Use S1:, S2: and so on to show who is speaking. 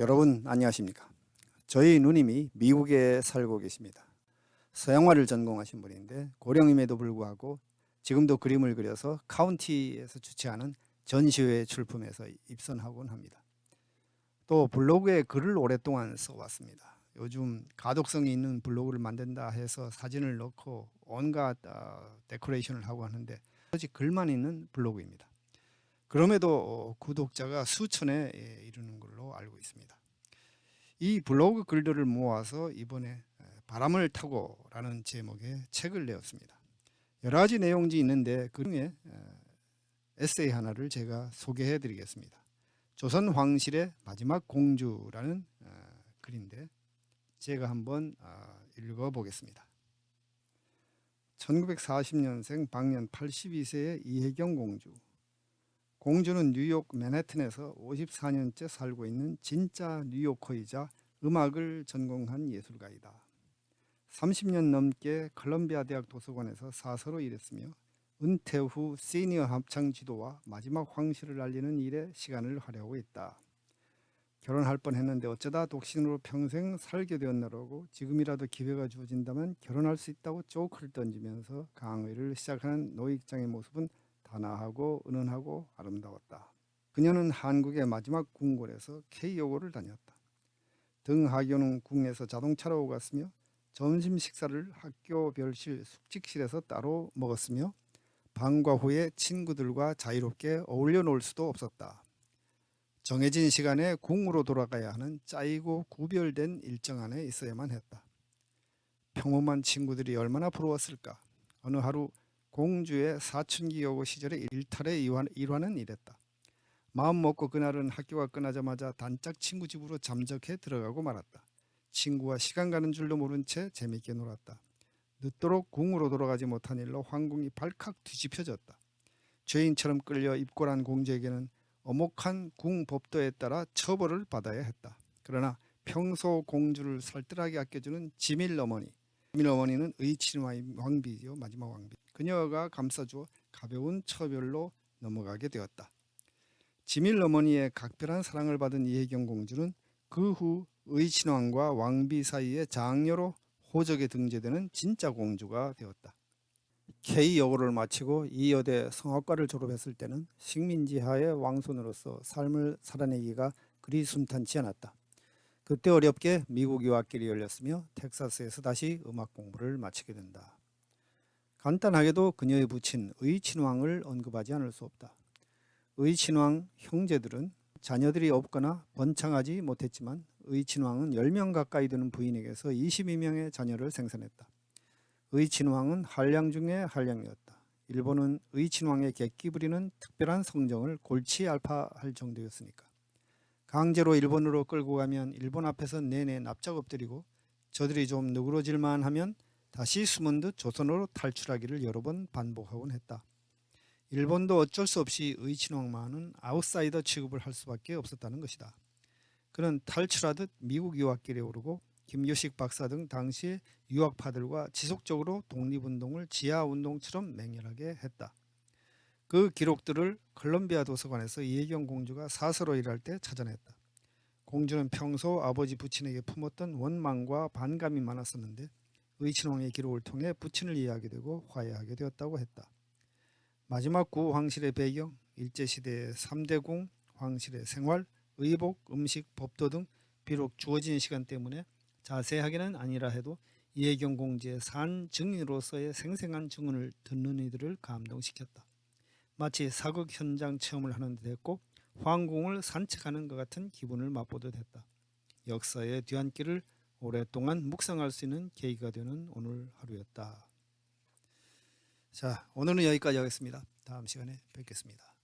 S1: 여러분 안녕하십니까? 저희 누님이 미국에 살고 계십니다. 서양화를 전공하신 분인데 고령임에도 불구하고 지금도 그림을 그려서 카운티에서 주최하는 전시회 출품해서 입선하곤 합니다. 또 블로그에 글을 오랫동안 써왔습니다. 요즘 가독성이 있는 블로그를 만든다 해서 사진을 넣고 온갖 어, 데코레이션을 하고 하는데 오직 글만 있는 블로그입니다. 그럼에도 어, 구독자가 수천에 예, 이르는 걸로 알고 있습니다. 이 블로그 글들을 모아서 이번에 에, 바람을 타고라는 제목의 책을 내었습니다. 여러 가지 내용이 있는데 그 중에 에, 에세이 하나를 제가 소개해 드리겠습니다. 조선 황실의 마지막 공주라는 어, 글인데 제가 한번 아, 읽어 보겠습니다. 1940년생 방년 82세의 이혜경 공주. 공주는 뉴욕 맨해튼에서 54년째 살고 있는 진짜 뉴요커이자 음악을 전공한 예술가이다. 30년 넘게 컬럼비아 대학 도서관에서 사서로 일했으며 은퇴 후 시니어 합창 지도와 마지막 황실을 알리는 일에 시간을 활용하고 있다. 결혼할 뻔했는데 어쩌다 독신으로 평생 살게 되었나라고 지금이라도 기회가 주어진다면 결혼할 수 있다고 조크를 던지면서 강의를 시작하는 노익장의 모습은 단아하고 은은하고 아름다웠다. 그녀는 한국의 마지막 궁궐에서 K여고를 다녔다. 등하교는 궁에서 자동차로 오갔으며 점심 식사를 학교 별실 숙직실에서 따로 먹었으며 방과 후에 친구들과 자유롭게 어울려 놀 수도 없었다. 정해진 시간에 궁으로 돌아가야 하는 짜이고 구별된 일정 안에 있어야만 했다. 평범한 친구들이 얼마나 부러웠을까. 어느 하루 공주의 사춘기 여고 시절의 일탈의 일환은 이랬다. 마음 먹고 그날은 학교가 끝나자마자 단짝 친구 집으로 잠적해 들어가고 말았다. 친구와 시간 가는 줄도 모른 채 재밌게 놀았다. 늦도록 궁으로 돌아가지 못한 일로 황궁이 발칵 뒤집혀졌다. 죄인처럼 끌려 입고란 공주에게는 어목한 궁 법도에 따라 처벌을 받아야 했다. 그러나 평소 공주를 살뜰하게 아껴주는 지밀 어머니, 지밀 어머니는 의친 왕비죠 마지막 왕비. 그녀가 감싸주어 가벼운 처별로 넘어가게 되었다. 지밀 어머니의 각별한 사랑을 받은 이혜경 공주는 그 후 의친왕과 왕비 사이의 장녀로 호적에 등재되는 진짜 공주가 되었다. K 여고를 마치고 이 여대 성악과를 졸업했을 때는 식민지하의 왕손으로서 삶을 살아내기가 그리 순탄치 않았다. 그때 어렵게 미국 유학길이 열렸으며 텍사스에서 다시 음악 공부를 마치게 된다. 간단하게도 그녀의 부친 의친왕을 언급하지 않을 수 없다. 의친왕 형제들은 자녀들이 없거나 번창하지 못했지만 의친왕은 10명 가까이 되는 부인에게서 22명의 자녀를 생산했다. 의친왕은 한량 중의 한량이었다. 일본은 의친왕의 객기 부리는 특별한 성정을 골치 알파할 정도였으니까. 강제로 일본으로 끌고 가면 일본 앞에서 내내 납작 엎드리고 저들이 좀 누그러질만 하면 다시 숨은 듯 조선으로 탈출하기를 여러 번 반복하곤 했다. 일본도 어쩔 수 없이 의친왕만은 아웃사이더 취급을 할 수밖에 없었다는 것이다. 그는 탈출하듯 미국 유학길에 오르고 김교식 박사 등 당시의 유학파들과 지속적으로 독립운동을 지하운동처럼 맹렬하게 했다. 그 기록들을 컬럼비아 도서관에서 이혜경 공주가 사서로 일할 때 찾아냈다. 공주는 평소 아버지 부친에게 품었던 원망과 반감이 많았었는데 의친왕의 기록을 통해 부친을 이해하게 되고 화해하게 되었다고 했다. 마지막 구 황실의 배경, 일제시대의 3대 공, 황실의 생활, 의복, 음식, 법도 등 비록 주어진 시간 때문에 자세하게는 아니라 해도 이혜경 공주의 산 증인으로서의 생생한 증언을 듣는 이들을 감동시켰다. 마치 사극 현장 체험을 하는 듯 했고 황궁을 산책하는 것 같은 기분을 맛보듯 했다. 역사의 뒤안길을 오랫동안 묵상할 수 있는 계기가 되는 오늘 하루였다. 자, 오늘은 여기까지 하겠습니다. 다음 시간에 뵙겠습니다.